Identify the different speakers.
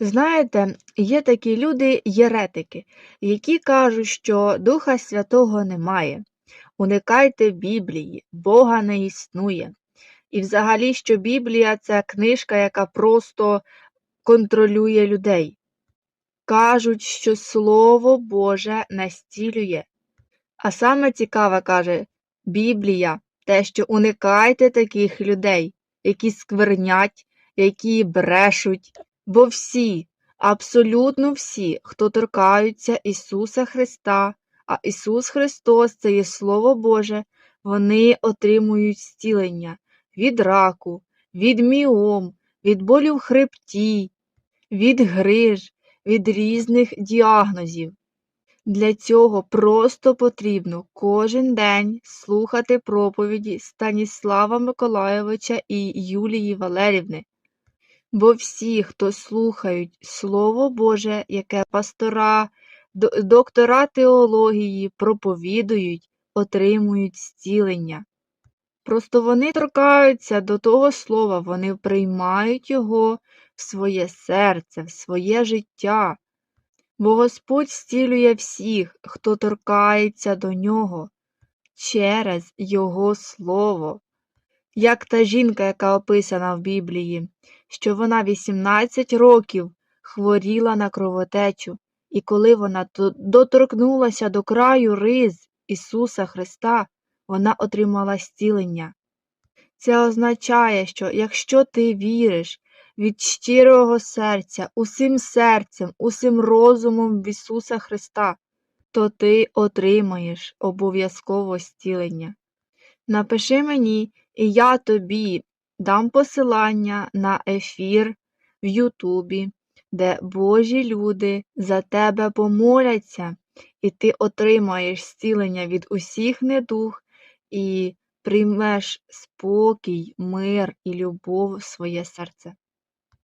Speaker 1: Знаєте, є такі люди, єретики, які кажуть, що Духа Святого немає. Уникайте Біблії, Бога не існує. І взагалі, що Біблія це книжка, яка просто контролює людей. Кажуть, що Слово Боже настілює. А саме цікаве каже Біблія, те, що уникайте таких людей, які сквернять, які брешуть. Бо всі, абсолютно всі, хто торкаються Ісуса Христа, а Ісус Христос це є Слово Боже, вони отримують зцілення від раку, від міом, від болю в хребті, від гриж, від різних діагнозів. Для цього просто потрібно кожен день слухати проповіді Станіслава Миколайовича і Юлії Валерівни. Бо всі, хто слухають Слово Боже, яке пастора, доктора теології проповідують, отримують зцілення. Просто вони торкаються до того слова, вони приймають його в своє серце, в своє життя. Бо Господь зцілює всіх, хто торкається до нього через Його Слово. Як та жінка, яка описана в Біблії, що вона 18 років хворіла на кровотечу, і коли вона доторкнулася до краю риз Ісуса Христа, вона отримала зцілення. Це означає, що якщо ти віриш від щирого серця, усім серцем, усім розумом в Ісуса Христа, то ти отримаєш обов'язково зцілення. Напиши мені, і я тобі дам посилання на ефір в Ютубі, де Божі люди за тебе помоляться, і ти отримаєш зцілення від усіх недуг і приймеш спокій, мир і любов в своє серце.